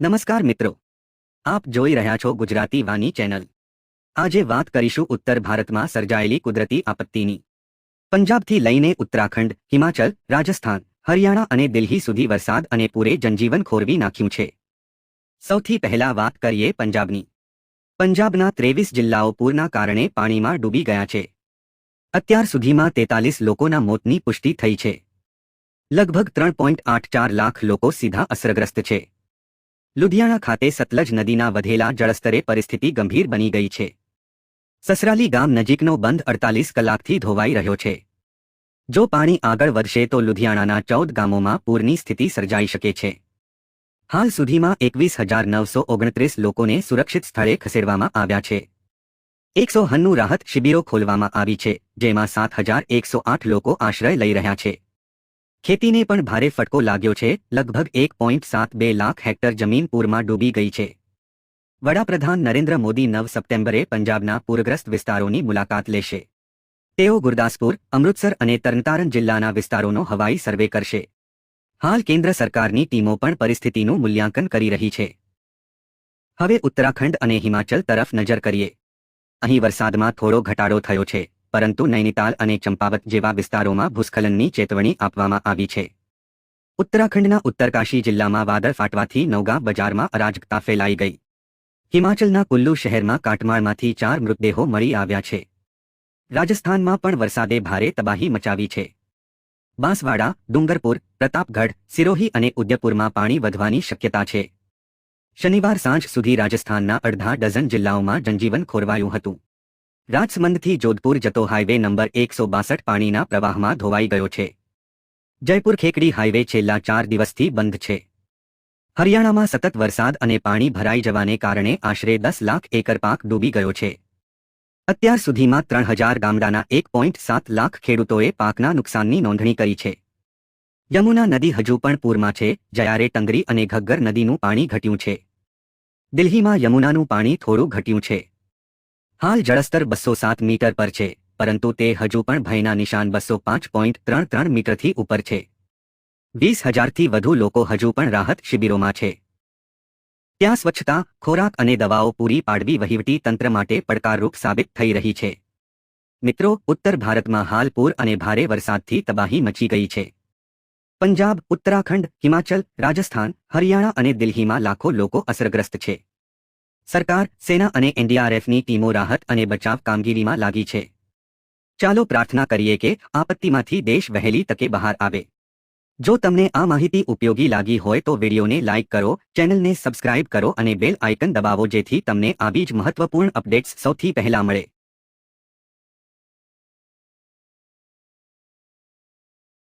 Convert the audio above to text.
નમસ્કાર મિત્રો. આપ જોઈ રહ્યા છો ગુજરાતી વાની ચેનલ. આજે વાત કરીશું ઉત્તર ભારતમાં સર્જાયેલી કુદરતી આપત્તિની. પંજાબથી લઈને ઉત્તરાખંડ, હિમાચલ, રાજસ્થાન, હરિયાણા અને દિલ્હી સુધી વરસાદ અને પૂરે જનજીવન ખોરવી નાખ્યું છે. સૌથી પહેલા વાત કરીએ પંજાબની. પંજાબના ત્રેવીસ જિલ્લાઓ પૂરના કારણે પાણીમાં ડૂબી ગયા છે. અત્યાર સુધીમાં તેતાલીસ લોકોના મોતની પુષ્ટિ થઈ છે. લગભગ ત્રણ પોઈન્ટ આઠ ચાર લાખ લોકો સીધા અસરગ્રસ્ત છે. લુધિયાણા ખાતે સતલજ નદીના વધેલા જળસ્તરે પરિસ્થિતિ ગંભીર બની ગઈ છે. સસરાલી ગામ નજીકનો બંધ અડતાલીસ કલાકથી ધોવાઈ રહ્યો છે. જો પાણી આગળ વધશે તો લુધિયાણાના ચૌદ ગામોમાં પૂરની સ્થિતિ સર્જાઈ શકે છે. હાલ સુધીમાં એકવીસ હજાર નવસો ઓગણત્રીસ લોકોને સુરક્ષિત સ્થળે ખસેડવામાં આવ્યા છે. એકસો હન્નું રાહત શિબિરો ખોલવામાં આવી છે, જેમાં સાત હજાર એકસો આઠ લોકો આશ્રય લઈ રહ્યા છે. ખેતીને પણ ભારે ફટકો લાગ્યો છે. લગભગ એક પોઈન્ટ સાત બે લાખ હેક્ટર જમીન પૂરમાં ડૂબી ગઈ છે. વડાપ્રધાન નરેન્દ્ર મોદી નવ સપ્ટેમ્બરે પંજાબના પૂરગ્રસ્ત વિસ્તારોની મુલાકાત લેશે. તેઓ ગુરદાસપુર, અમૃતસર અને તરણતારણ જિલ્લાના વિસ્તારોનો હવાઈ સર્વે કરશે. હાલ કેન્દ્ર સરકારની ટીમો પણ પરિસ્થિતિનું મૂલ્યાંકન કરી રહી છે. હવે ઉત્તરાખંડ અને હિમાચલ તરફ નજર કરીએ. અહીં વરસાદમાં થોડો ઘટાડો થયો છે. પરંતુ નૈનીતાલ અને ચંપાવત જેવા વિસ્તારોમાં ભૂસ્ખલનની ચેતવણી આપવામાં આવી છે. ઉત્તરાખંડના ઉત્તરકાશી જિલ્લામાં વાદળ ફાટવાથી નૌગા બજારમાં અરાજકતા ફેલાઈ ગઈ. હિમાચલના કુલ્લુ શહેરમાં કાટમાળમાંથી ચાર મૃતદેહો મળી આવ્યા છે. રાજસ્થાનમાં પણ વરસાદે ભારે તબાહી મચાવી છે. બાંસવાડા, ડુંગરપુર, પ્રતાપગઢ, સિરોહી અને ઉદયપુરમાં પાણી વધવાની શક્યતા છે. શનિવાર સાંજ સુધી રાજસ્થાનના અડધા ડઝન જિલ્લાઓમાં જનજીવન ખોરવાયું હતું. રાજસમંદથી જોધપુર જતો હાઇવે નંબર એકસો બાસઠ પાણીના પ્રવાહમાં ધોવાઈ ગયો છે. જયપુર ખેકડી હાઇવે છેલ્લા ચાર દિવસથી બંધ છે. હરિયાણામાં સતત વરસાદ અને પાણી ભરાઈ જવાને કારણે આશરે દસ લાખ એકર પાક ડૂબી ગયો છે. અત્યાર સુધીમાં ત્રણ હજાર ગામડાના એક પોઈન્ટ સાત લાખ ખેડૂતોએ પાકના નુકસાનની નોંધણી કરી છે. યમુના નદી હજુ પણ પૂરમાં છે, જ્યારે ટંગરી અને ઘગ્ગર નદીનું પાણી ઘટ્યું છે. દિલ્હીમાં યમુનાનું પાણી થોડું ઘટ્યું છે. હાલ જળસ્તર બસો સાત મીટર પર છે, પરંતુ તે હજુ પણ ભયના નિશાન બસો પાંચ પોઈન્ટ ત્રણ ત્રણ મીટરથી ઉપર છે. વીસ હજારથી વધુ લોકો હજુ પણ રાહત શિબિરોમાં છે. ત્યાં સ્વચ્છતા, ખોરાક અને દવાઓ પૂરી પાડવી વહીવટી તંત્ર માટે પડકારરૂપ સાબિત થઈ રહી છે. મિત્રો, ઉત્તર ભારતમાં હાલ પૂર અને ભારે વરસાદથી તબાહી મચી ગઈ છે. પંજાબ, ઉત્તરાખંડ, હિમાચલ, રાજસ્થાન, હરિયાણા અને દિલ્હીમાં લાખો લોકો અસરગ્રસ્ત છે. સરકાર, સેના અને એનડીઆરએફની ટીમો રાહત અને બચાવ કામગીરીમાં લાગી છે. ચાલો પ્રાર્થના કરીએ કે આપત્તિમાંથી દેશ વહેલી તકે બહાર આવે. જો તમને આ માહિતી ઉપયોગી લાગી હોય તો વિડીયોને લાઇક કરો, ચેનલને સબસ્ક્રાઇબ કરો અને બેલ આઇકન દબાવો જેથી તમને આવી જ મહત્વપૂર્ણ અપડેટ્સ સૌથી પહેલા મળે.